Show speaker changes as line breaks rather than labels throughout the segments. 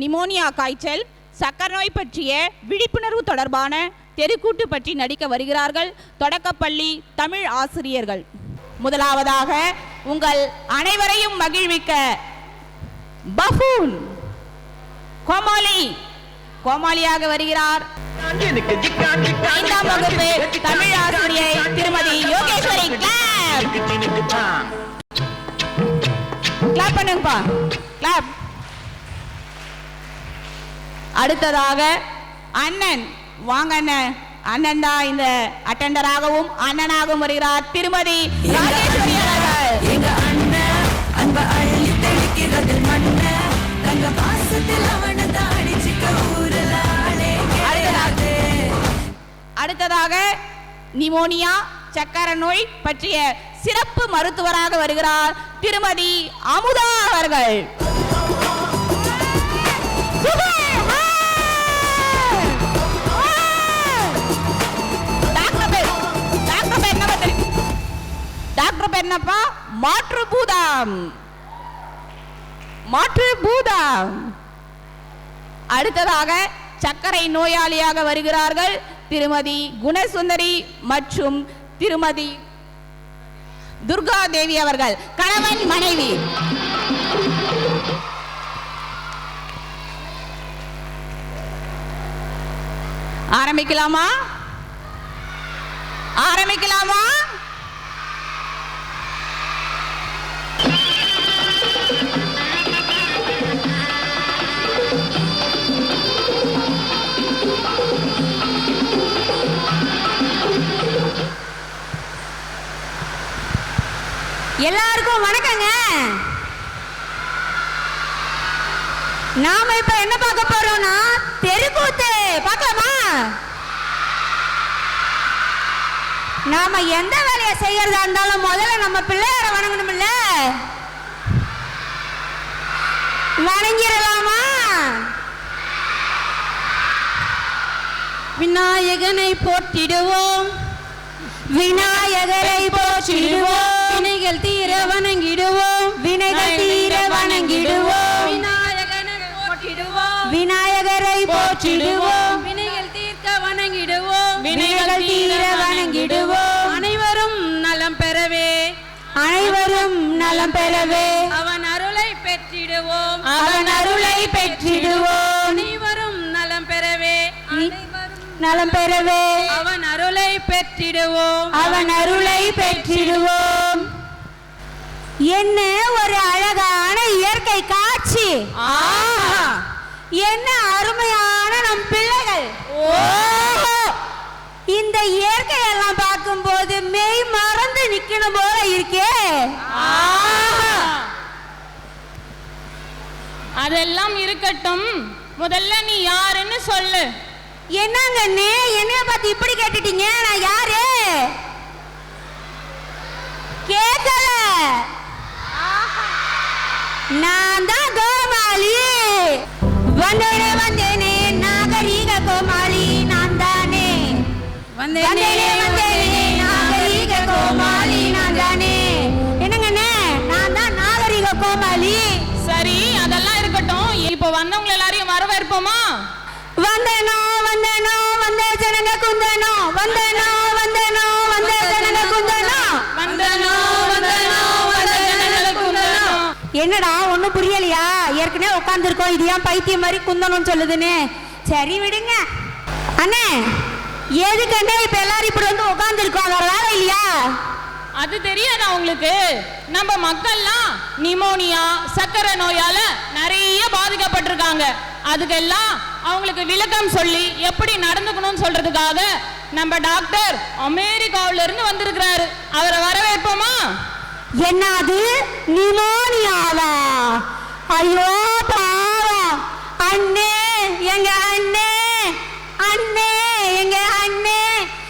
Pneumonia காய்ச்சல் சக்கரை நோய் பற்றிய விழிப்புணர்வு தொடர்பான தெருக்கூட்டு பற்றி நடிக்க வருகிறார்கள் தொடக்கப்பள்ளி தமிழ் ஆசிரியர்கள். முதலாவதாக உங்கள் அனைவரையும் மகிழ்விக்க பஃபூன் கோமாளி. கோமாளியாக வருகிறார். ஐந்தாம் வகுப்பு தமிழ் ஆசிரியை திருமதி யோகேஸ்வரி. கிளாப் கிளாப் பண்ணுங்கப்பா. கிளாப் அடுத்ததாக அண்ணன். வாங்க அண்ணன் அண்ணன் தான் இந்த அட்டெண்டராகவும் அண்ணனாகவும் வருகிறார். திருமதி ராஜேஸ்வரி அடுத்ததாக நிமோனியா சக்கர நோய் பற்றிய சிறப்பு மருத்துவராக வருகிறார் திருமதி அமுதா அவர்கள். என்னப்பா? மாற்று பூதம் மாற்று பூதம் அடுத்ததாக சர்க்கரை நோயாளியாக வருகிறார்கள் திருமதி குணசுந்தரி மற்றும் திருமதி துர்கா தேவி அவர்கள். கணவன் மனைவி. ஆரம்பிக்கலாமா? ஆரம்பிக்கலாமா?
நாம இப்ப என்ன பார்க்க போறோம்னா தெருக்கூத்து. பார்க்கலாமா? நாம எந்த வேலையை செய்யறதா இருந்தாலும் முதல்ல நம்ம பிள்ளையார வணங்கணும்ல. வணங்கிடலாமா? விநாயகனை போற்றிடுவோம். விநாயகரை போற்றிடுவோம். வினைகள் தீர வணங்கிடுவோம். வினைகள் தீர வணங்கிடுவோம். விநாயகரை போற்றிடுவோம். வினைகள் தீர்க்க வணங்கிடுவோம். வினைகள் தீர வணங்கிடுவோம். அனைவரும் நலம் பெறவே. அனைவரும் நலம் பெறவே. அவன் அருளை பெற்றிடுவோம். அவன் அருளை பெற்றிடுவோம். அனைவரும் நலம் பெறவே. நலம் பெறவே. அவன் அருளை பெற்றிடுவோம். அவன் அருளை பெற்றிடுவோம். என்ன ஒரு அழகான இயற்கை காட்சி? என்ன அருமையான நம் பிள்ளைகள். இந்த இயற்கையெல்லாம் பார்க்கும்போது மெய் மறந்து நிக்கணும் போல இருக்கே.
அதெல்லாம் இருக்கட்டும். முதல்ல நீ யாருன்னு சொல்லு.
என்னங்க அண்ணே என்னைய பார்த்து இப்படி கேட்டுட்டீங்க? நான் யாரு? கேட்கல. நான் தான் வந்தேனே வந்தேனே நாகரீக கோமாளி நான் தானே. வந்தேனே வந்தேனே நாகரீக கோமாளி நான் தானே. என்னங்க அண்ணே நான் தான் நாகரீக கோமாளி.
சரி அதெல்லாம் இருக்கட்டும். இப்போ வந்தவங்க எல்லாரையும் வரவேற்போமா?
வந்தேனோ வந்தேனோ வந்த ஜனங்க குந்தனோ வந்தேனோ. என்னடா ஒன்றும் புரியலையா? ஏற்கனவே உட்காந்துருக்கோம் இது ஏன் பைத்தியம் மாதிரி குந்தணும்னு சொல்லுதுன்னு? சரி விடுங்க. அண்ணே எதுக்கு இப்போ எல்லாரும் இப்படி வந்து உட்காந்துருக்கோம் வேற வேலை இல்லையா?
அது தெரியாதா உங்களுக்கு? நம்ம மக்கள்லாம் நிமோனியா சக்கரை நோயால நிறைய பாதிக்கப்பட்டிருக்காங்க. அதுக்கெல்லாம் அவங்களுக்கு விளக்கம் சொல்லி எப்படி நடந்துக்கணும்னு சொல்றதுக்காக நம்ம டாக்டர் அமெரிக்காவிலிருந்து வந்திருக்கிறாரு. அவரை வரவேற்போமா?
என்னது? நிமோனியாவா? ஐயோ பாவம். அண்ணே எங்க அண்ணே அண்ணே எங்க அண்ணே.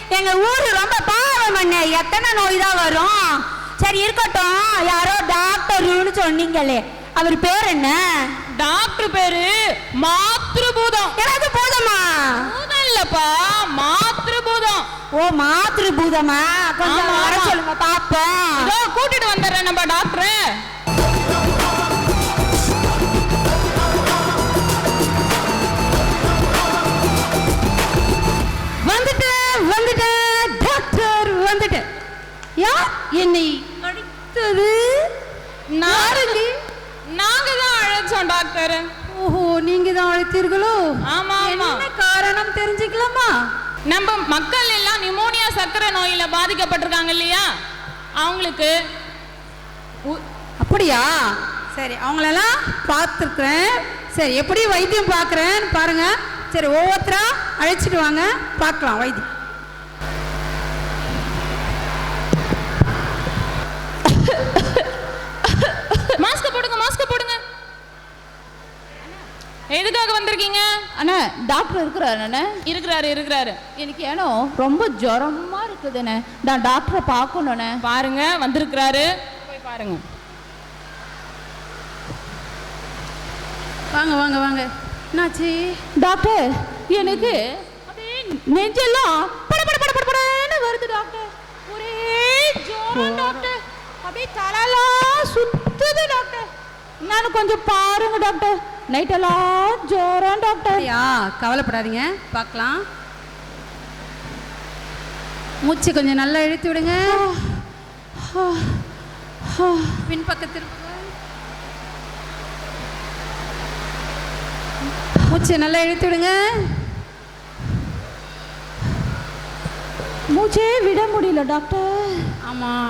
எங்க ஊரு ரொம்ப பாவம் அண்ணே. எத்தனை நோய் தான் வரும்? சரி இருக்கட்டும். யாரோ டாக்டர்னு சொன்னீங்களே. அவர் பேர் என்ன?
டாக்டர் பேரு மாத்ருபூதம்.
எனக்கு போதுமா?
பூதம் இல்லப்பா மாத்ருபூதம்.
ஓ மாத்திருபூதமா கொஞ்சம் வர சொல்லுங்க பாப்போம்
இதோ கூட்டிட்டு வந்துடுறேன் நம்ம டாக்டர்.
வந்துட்டேன் வந்துட்டேன் டாக்டர் வந்துட்டேன் யார் என்னை அடித்தது?
நாரங்கி நாங்க தான் அழைச்சோம் டாக்டர்.
ஓஹோ நீங்க தான் அழைத்தீர்களோ?
ஆமா.
என்ன காரணம் தெரிஞ்சுக்கலாமா?
நம்ம மக்கள் எல்லாம் நிமோனியா சர்க்கரை நோயில பாதிக்கப்பட்டிருக்காங்க இல்லையா? அவங்களுக்கு உ-
அப்படியா? சரி அவங்களெல்லாம் பார்த்துருக்குறேன். சரி எப்படி வைத்தியம் பார்க்குறேன்னு பாருங்க. சரி ஒவ்வொருத்தரா அழைச்சிட்டு வாங்க பார்க்கலாம் வைத்தியம்.
எதுக்காக வந்திருக்கீங்க?
அண்ணா டாக்டர் இருக்கிறாரு அண்ணா.
இருக்கிறாரு இருக்கிறாரு.
எனக்கு ஏனோ ரொம்ப ஜுரமா இருக்குதுண்ணே நான் டாக்டரை பார்க்கணுண்ணே
பாருங்க வந்திருக்கிறாரு. போய் பாருங்க.
வாங்க வாங்க வாங்க. என்னாச்சு?
டாக்டர் எனக்கு அப்படியே நெஞ்செல்லாம் பட பட பட பட படன்னு வருது டாக்டர் ஒரே ஜுரம் டாக்டர் அப்படியே தலையெல்லாம் சுத்துது டாக்டர் நானும் கொஞ்சம் பாருங்க டாக்டர் நைட்டெல்லாம் ஜுரம் டாக்டர்
அப்படியா? கவலைப்படாதீங்க. பார்க்கலாம். மூச்சு கொஞ்சம் நல்லா இழுத்து விடுங்க. பின்பக்கத்தில் மூச்சு நல்லா இழுத்து விடுங்க.
மூச்சே விட முடியல டாக்டர்
ஆமாம்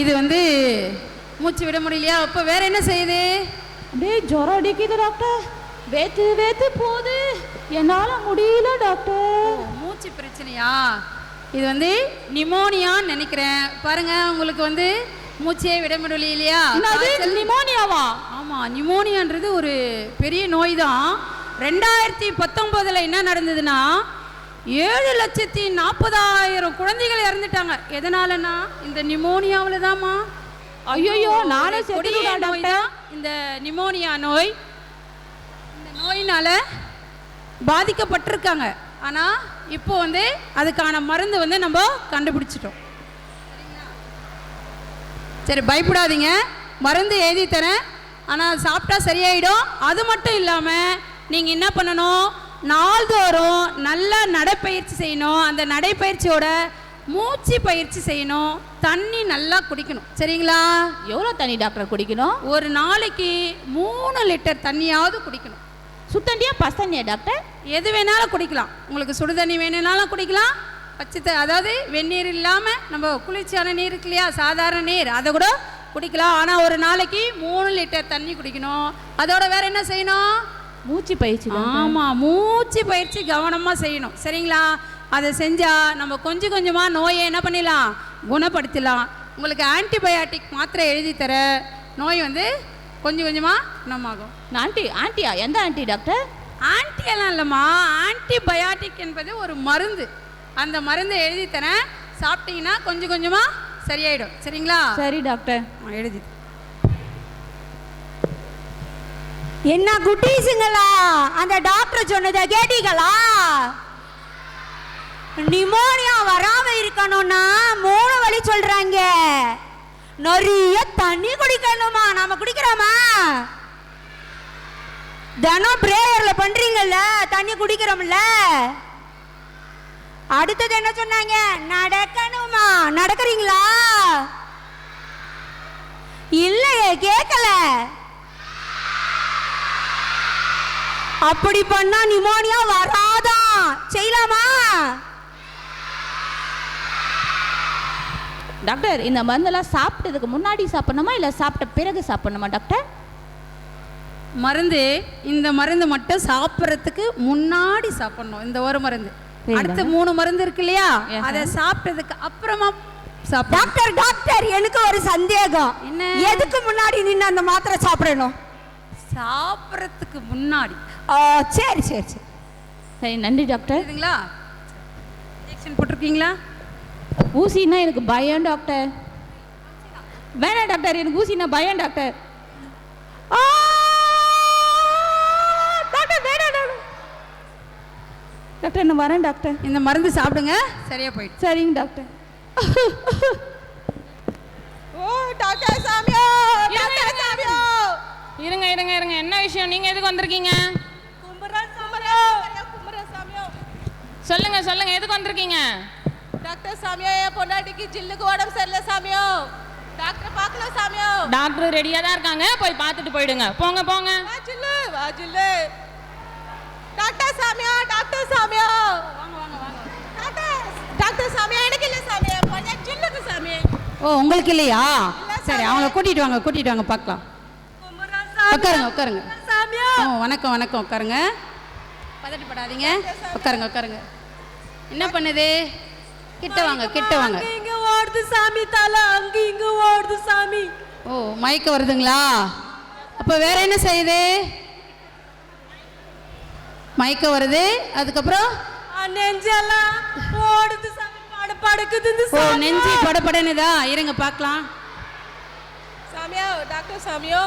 இது வந்து மூச்சு விட முடியலையா? அப்போ வேற என்ன செய்யுது?
அப்படியே ஜுரம் அடிக்குது டாக்டர் வேத்து வேத்து போகுது. என்னால முடியல டாக்டர்
மூச்சு பிரச்சனையா? இது வந்து நிமோனியான்னு நினைக்கிறேன். பாருங்க உங்களுக்கு வந்து மூச்சே விட முடியலையா
என்னது நிமோனியாவா?
ஆமாம் நிமோனியான்றது ஒரு பெரிய நோய் தான் ரெண்டாயிரத்தி பத்தொம்போதில் என்ன நடந்ததுன்னா ஏழு லட்சத்தி நாற்பதாயிரம் குழந்தைகள் இறந்துட்டாங்க. எதனாலனா இந்த நிமோனியாவில் தாம்மா
ஐயோ நானே
கொடிய நோய் தான் இந்த நிமோனியா நோய். இந்த நோயினால பாதிக்கப்பட்டிருக்காங்க. ஆனால் இப்போ வந்து அதுக்கான மருந்து வந்து நம்ம கண்டுபிடிச்சிட்டோம். சரி பயப்படாதீங்க. மருந்து எழுதி தரேன். ஆனால் சாப்பிட்டா சரியாயிடும். அது மட்டும் இல்லாமல் நீங்கள் என்ன பண்ணணும்? நாள்தோறும் நல்லா நடைப்பயிற்சி செய்யணும். அந்த நடைப்பயிற்சியோட மூச்சு பயிற்சி செய்யணும் தண்ணி நல்லா குடிக்கணும். சரிங்களா?
எவ்வளோ தண்ணி டாக்டர் குடிக்கணும்?
ஒரு நாளைக்கு மூணு லிட்டர் தண்ணியாவது குடிக்கணும்.
சுத்தண்டியா பசண்டியா டாக்டர்?
எது வேணாலும் குடிக்கலாம். உங்களுக்கு சுடு தண்ணி வேணும்னாலும் குடிக்கலாம். பச்சை அதாவது வெந்நீர் இல்லாமல் நம்ம குளிர்ச்சியான நீர் இருக்கு இல்லையா? சாதாரண நீர் அதை கூட குடிக்கலாம். ஆனால் ஒரு நாளைக்கு மூணு லிட்டர் தண்ணி குடிக்கணும். அதோட வேற என்ன செய்யணும்?
மூச்சு பயிற்சி
ஆமாம் மூச்சு பயிற்சி கவனமாக செய்யணும். சரிங்களா? அதை செஞ்சால் நம்ம கொஞ்சம் கொஞ்சமாக நோயை என்ன பண்ணிடலாம்? குணப்படுத்திடலாம் உங்களுக்கு ஆன்டிபயாட்டிக் மாத்திரை எழுதி தர நோய் வந்து கொஞ்சம் கொஞ்சமாக குணமாகும்.
ஆண்டி ஆண்டியா எந்த ஆண்டி டாக்டர்
ஆன்டி எல்லாம் இல்லைம்மா. ஆன்டிபயாட்டிக் என்பது ஒரு மருந்து. அந்த மருந்தை எழுதி தரேன் சாப்பிட்டீங்கன்னா கொஞ்சம் கொஞ்சமாக சரியாயிடும். சரிங்களா?
சரி டாக்டர்
எழுதி
என்ன குட்டீஸுங்களா? அந்த டாக்டர் சொன்னதை கேட்டீங்களா? நிமோனியா வராம இருக்கணும்னா மூணு வழி சொல்றாங்க. நிறைய தண்ணி குடிக்கணுமா? நாம குடிக்கிறோமா? தினம் பிரேயர்ல பண்றீங்கல்ல தண்ணி குடிக்கிறோம்ல. அடுத்தது என்ன சொன்னாங்க? நடக்கணுமா? நடக்கிறீங்களா? இல்லையே கேட்கல அப்படி பண்ணா நிமோனியா வராதான் செய்யலாமா?
டாக்டர் இந்த மருந்தெல்லாம் சாப்பிட்டதுக்கு முன்னாடி சாப்பிடணுமா இல்லை சாப்பிட்ட பிறகு சாப்பிடணுமா டாக்டர்?
மருந்து இந்த மருந்து மட்டும் சாப்பிட்றதுக்கு முன்னாடி சாப்பிடணும் இந்த ஒரு மருந்து. அடுத்த மூணு மருந்து இருக்கு இல்லையா? அதை சாப்பிட்டதுக்கு அப்புறமா
டாக்டர் டாக்டர் எனக்கு ஒரு சந்தேகம்.
என்ன?
எதுக்கு முன்னாடி நின்று அந்த மாத்திரை சாப்பிடணும்?
சாப்பிட்றதுக்கு முன்னாடி.
ஆ, சரி சரி சரி.
சரி நன்றி டாக்டர்.
சரிங்களா இன்ஜெக்ஷன் போட்டிருக்கீங்களா?
ஊசின்னா எனக்கு பயம் டாக்டர். வேணாம் டாக்டர். எனக்கு ஊசினா பயம் டாக்டர். ஆ! டாக்டர் வேணாம் டாக்டர். டாக்டர் நான் வரேன் டாக்டர்.
இந்த மருந்து சாப்பிடுங்க. சரியா போயிட்டு.
சரிங்க டாக்டர். ஓ டாக்டர் சாமியோ
டாக்டர் சாமியோ! இருங்க இருங்க இருங்க. என்ன விஷயம்? நீங்க எதுக்கு வந்திருக்கீங்க? சொல்லுங்க சொல்லுங்க. எதுக்கு வந்திருக்கீங்க?
டாக்டர் சாமியோ என் பொண்டாட்டிக்கு ஜில்லுக்கு உடம்பு சரியில்லை சாமியோ டாக்டர் பார்க்கலாம் சாமியோ
டாக்டர் ரெடியா தான் இருக்காங்க. போய் பார்த்துட்டு போயிடுங்க. போங்க போங்க.
வா ஜில்லு வா ஜில்லு. டாக்டர் சாமியா டாக்டர் சாமியா வாங்க வாங்க வாங்க டாக்டர் டாக்டர் சாமியா எனக்கு இல்ல சாமியா கொஞ்சம் ஜில்லுக்கு சாமி
ஓ உங்களுக்கு இல்லையா? சரி அவங்கள கூட்டிட்டு வாங்க கூட்டிட்டு வாங்க பார்க்கலாம். உட்காருங்க உட்காருங்க.
சாமியா
ஓ வணக்கம் வணக்கம். உட்காருங்க. பதட்டப்படாதீங்க. உட்காருங்க உட்காருங்க. என்ன பண்ணுது? கிட்ட வாங்க கிட்ட வாங்க
இங்க ஓடுது சாமி தலை அங்க இங்க ஓடுது சாமி.
ஓ மயக்கம் வருதுங்களா? அப்போ வேற என்ன செய்யுது? மயக்கம் வருது அதுக்கப்புறம்?
நெஞ்செல்லாம் ஓடுது சாமி பட படுக்குது
ஓ. நெஞ்சு படபடனுதா இருங்க பார்க்கலாம்.
சாமியோ டாக்டர் சாமியோ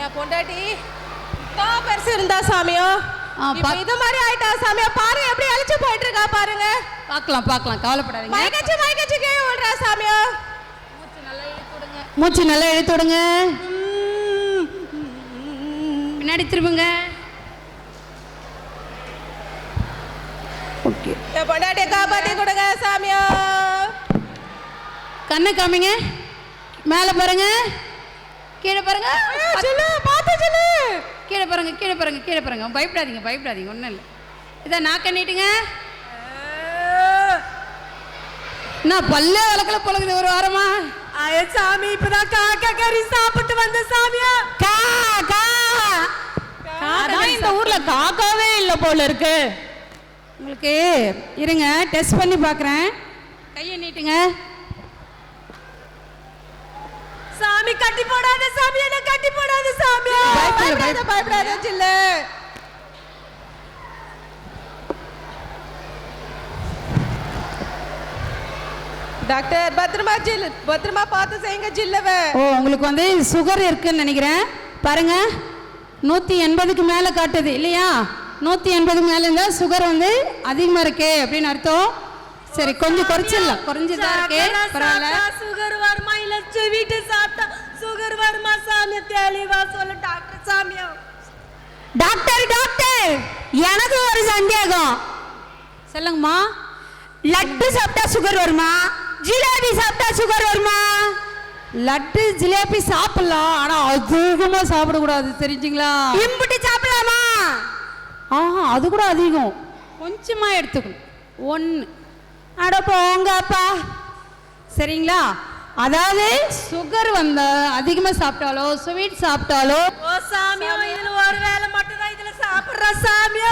என் பொண்டாட்டி இப்போ பெருசு இருந்தா சாமியோ. இது மாதிரி ஆயிட்டா சாமியா பாருங்க எப்படி அழிச்சு போயிட்டு இருக்கா பாருங்க.
பார்க்கலாம் பார்க்கலாம். கவலைப்படாதீங்க.
மயக்கச்சு மயக்கச்சு கீழே விடுறா சாமியோ.
மூச்சு நல்லா இழுத்து விடுங்க. பின்னாடி திரும்புங்க. ஓகே.
பொண்டாட்டியை காப்பாத்தி கொடுங்க சாமியோ.
கண்ணை காமிங்க. மேலே பாருங்க. கீழே பாருங்க.
ஜில்லு பார்த்து ஜில்லு.
கீழே பாருங்க கீழே பாருங்க கீழே பாருங்க. பயப்படாதீங்க பயப்படாதீங்க. ஒன்றும் இல்லை. இதை நாக்க நீட்டுங்க. நான் பல்லே வளர்க்கல பழகுது ஒரு வாரமா?
ஆய சாமி இப்பதான் காக்கா கறி சாப்பிட்டு வந்த சாமியா?
கா கா
அதான் இந்த ஊர்ல காக்காவே இல்ல போல இருக்கு.
உங்களுக்கு இருங்க டெஸ்ட் பண்ணி பார்க்குறேன் கையை நீட்டுங்க.
சாமி கட்டி போடாத சாமி என்ன கட்டி போடாத சாமியா?
பயப்படாத,
பயப்படாத பயப்படாத டாக்டர் பத்திரமா ஜில்லு பத்திரமா பார்த்து செய்யுங்க ஜில்லவை.
ஓ உங்களுக்கு வந்து சுகர் இருக்குன்னு நினைக்கிறேன். பாருங்க நூற்றி எண்பதுக்கு மேலே காட்டுது இல்லையா? நூற்றி எண்பதுக்கு மேலே இருந்தால் சுகர் வந்து அதிகமாக இருக்கே அப்படின்னு அர்த்தம். சரி கொஞ்சம் குறைச்சிடலாம். குறைஞ்சுதான் இருக்கு பரவாயில்ல.
சுகர் வருமா இல்ல ஸ்வீட் சாப்பிட்டா சுகர் வருமா சாமி தெளிவா சொல்லு டாக்டர் சாமியா
டாக்டர் டாக்டர் எனக்கு ஒரு சந்தேகம். சொல்லுங்கம்மா. லட்டு சாப்பிட்டா சுகர் வருமா? ஜிலேபி சாப்பிட்டா சுகர் வருமா? லட்டு ஜிலேபி சாப்பிடலாம் ஆனா அதிகமா சாப்பிடக்கூடாது தெரிஞ்சுங்களா?
இம்புட்டி சாப்பிடலாமா?
ஆஹா அது கூட அதிகம். கொஞ்சமா எடுத்துக்கணும். ஒன்று அட போங்கப்பா. சரிங்களா? அதாவது சுகர் வந்த அதிகமாக சாப்பிட்டாலோ ஸ்வீட் சாப்பிட்டாலோ
சாமியா இதுல ஒரு வேலை சாப்பிடுற சாமியா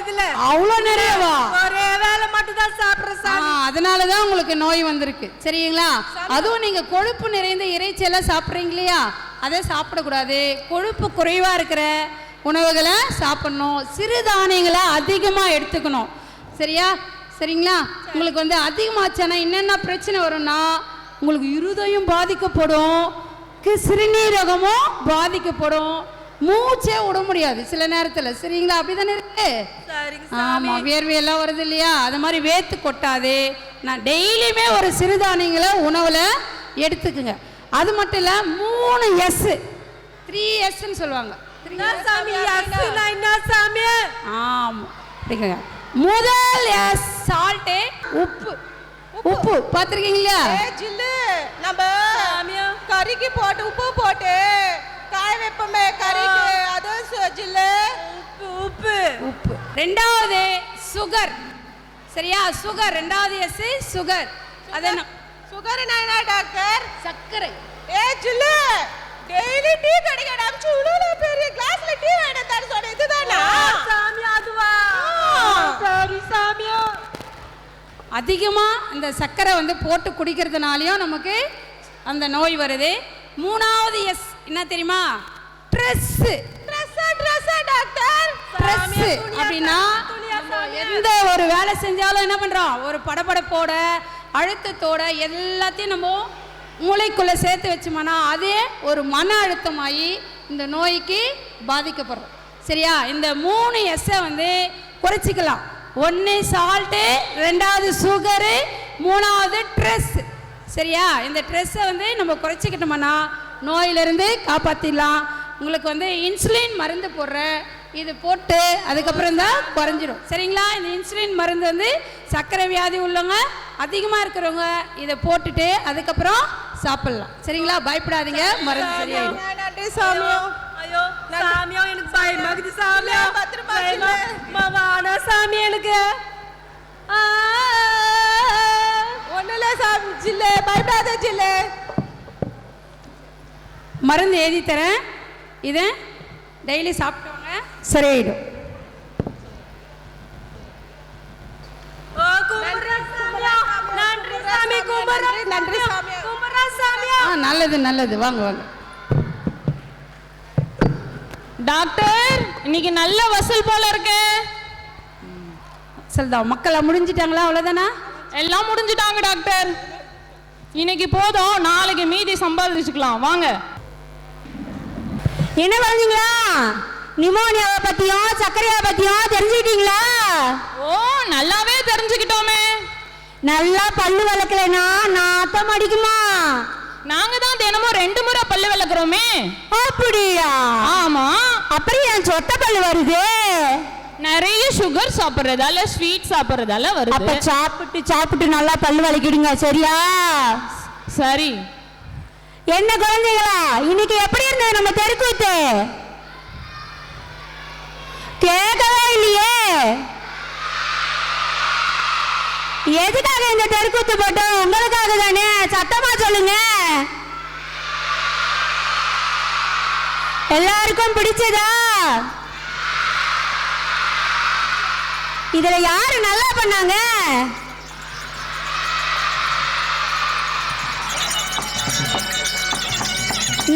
இதுல. இதுல
நிறையவா?
ஒரே வேலை மட்டும் தான் சாப்பிடுற சாமி.
அதனால தான் உங்களுக்கு நோய் வந்திருக்கு. சரிங்களா? அதுவும் நீங்க கொழுப்பு நிறைந்த இறைச்சியெல்லாம் சாப்பிட்றீங்க இல்லையா? அதை சாப்பிடக்கூடாது. கொழுப்பு குறைவா இருக்கிற உணவுகளை சாப்பிடணும். சிறுதானியங்களை அதிகமாக எடுத்துக்கணும். சரியா? சரிங்களா? உங்களுக்கு வந்து அதிகமாச்சுன்னா என்னென்ன பிரச்சனை வரும்னா உங்களுக்கு இருதயம் பாதிக்கப்படும். சிறுநீரகமும் பாதிக்கப்படும். மூச்சே விட முடியாது. சில நேரத்தில். சரிங்களா? அப்படிதானே இருக்கு?
சரிங்க
ஆமா வேர்வை எல்லாம் வருது இல்லையா? அது மாதிரி வேத்து கொட்டாது. நான் டெய்லியுமே ஒரு சிறுதானியங்களை உணவுல எடுத்துக்குங்க. அது மட்டும் இல்ல மூணு எஸ் த்ரீ எஸ்ன்னு சொல்லுவாங்க. முதல் எஸ் சால்ட்டு உப்பு. உப்பு. பார்த்துருக்கீங்க இல்லையா
ஏ ஜில்லு. நம்ம கறிக்கு போட்டு உப்பு போட்டு வைப்போமே கறிக்கு ஜில்லு
உப்பு உப்பு.
உப்பு. ரெண்டாவது சுகர். சரியா? சுகர். ரெண்டாவது எஸ் சுகர். அது என்ன
சுகர் என்ன டாக்டர்?
சர்க்கரை.
ஏ ஜில்லு டெய்லி டீ கடைக்கு அனுப்பிச்சு இவ்வளோ பெரிய கிளாஸ்ல டீ வேணும் தர சொன்ன இதுதானா
சாமி அதுவா? சரி சாமியா?
அதிகமாக இந்த சர்க்கரை வந்து போட்டு குடிக்கிறதுனாலையும் நமக்கு அந்த நோய் வருது. மூணாவது எஸ் என்ன தெரியுமா?
டாக்டர்
ட்ரெஸ்ஸு அப்படின்னா எந்த ஒரு வேலை செஞ்சாலும் என்ன பண்ணுறோம் ஒரு படபடப்போட அழுத்தத்தோட எல்லாத்தையும் நம்ம மூளைக்குள்ளே சேர்த்து வச்சோம்னா அதே ஒரு மன அழுத்தமாகி இந்த நோய்க்கு பாதிக்கப்படுறோம். சரியா? இந்த மூணு எஸ்ஸை வந்து குறைச்சிக்கலாம். ஒன்று சால்ட்டு ரெண்டாவது சுகரு மூணாவது ட்ரெஸ் சரியா? இந்த ட்ரெஸ்ஸை வந்து நம்ம குறைச்சிக்கிட்டோம்னா நோயிலிருந்து காப்பாற்றிடலாம் உங்களுக்கு வந்து இன்சுலின் மருந்து போடுற இது போட்டு அதுக்கப்புறம் தான் குறைஞ்சிரும். சரிங்களா? இந்த இன்சுலின் மருந்து வந்து சர்க்கரை வியாதி உள்ளவங்க அதிகமாக இருக்கிறவங்க இதை போட்டுட்டு அதுக்கப்புறம்
சாப்பிடலாம். சரிங்களா? பயப்படாதீங்க மருந்து சரியாயிடும்.
ஐயோ சாமியோ எனக்கு பயமாக்குது சாமியோ. பயமா வானா சாமி எனக்கு. இல்ல சாமி ஜில்லே பயப்படாத ஜில்லே.
மருந்து எழுதி தரேன். இதை டெய்லி சாப்பிட்டவங்க. சரியாயிடும்.
நன்றி
நல்லது நல்லது. வாங்க வாங்க.
டாக்டர் இன்னைக்கு நல்ல வசூல் போல இருக்கு.
சொல்தான் மக்களை முடிஞ்சிட்டாங்களா? அவ்வளோதானா
எல்லாம் முடிஞ்சுட்டாங்க டாக்டர். இன்னைக்கு போதும் நாளைக்கு மீதி சம்பாதிச்சுக்கலாம். வாங்க.
என்ன வந்தீங்களா நிமோனியாவை பத்தியும் சர்க்கரையை பத்தியும் தெரிஞ்சுக்கிட்டீங்களா?
ஓ நல்லாவே தெரிஞ்சுக்கிட்டோமே.
நல்லா பல்லு வளர்க்கலைன்னா நாத்தம் அடிக்குமா?
நாங்க தான் தினமும் ரெண்டு முறை பல்லு விளக்குறோமே
அப்படியா?
ஆமா.
அப்புறம் என் சொத்த பல்லு வருது?
நிறைய சுகர் சாப்பிடுறதால ஸ்வீட் சாப்பிடுறதால
அப்ப
வருது
சாப்பிட்டு சாப்பிட்டு நல்லா பல்லு வலிக்கிடுங்க சரியா?
சரி.
என்ன குழந்தைகளா? இன்னைக்கு எப்படி இருந்தது நம்ம தெருக்கூத்து கேட்கவே இல்லையே. எதுக்காக இந்த தெருக்கூத்து போட்டோம்? உங்களுக்காக தானே? சத்தமா சொல்லுங்க. எல்லாருக்கும் பிடிச்சதா? இதுல யாரு நல்லா பண்ணாங்க?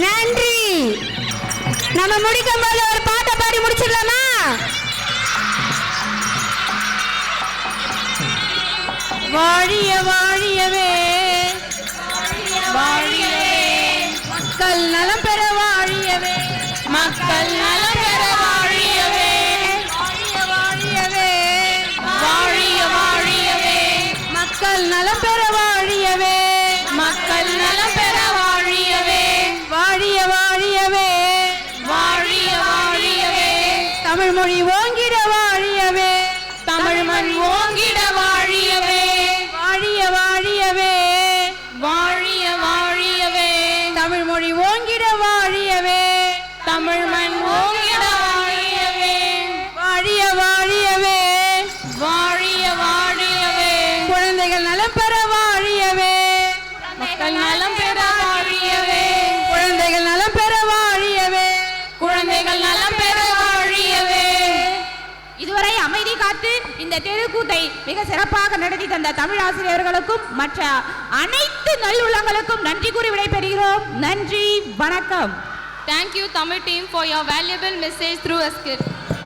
நன்றி. நம்ம முடிக்கும் போது ஒரு பாட்டை பாடி முடிச்சிடலாமா? வாழிய வாழியவே. வாழியவே
தெருக்கூத்தை மிக சிறப்பாக நடத்தி தந்த தமிழ் ஆசிரியர்களுக்கும் மற்ற அனைத்து நல்லுள்ளங்களுக்கும் நன்றி கூறி விடைபெறுகிறோம் நன்றி வணக்கம்
thank you Tamil team for your valuable message through ask it.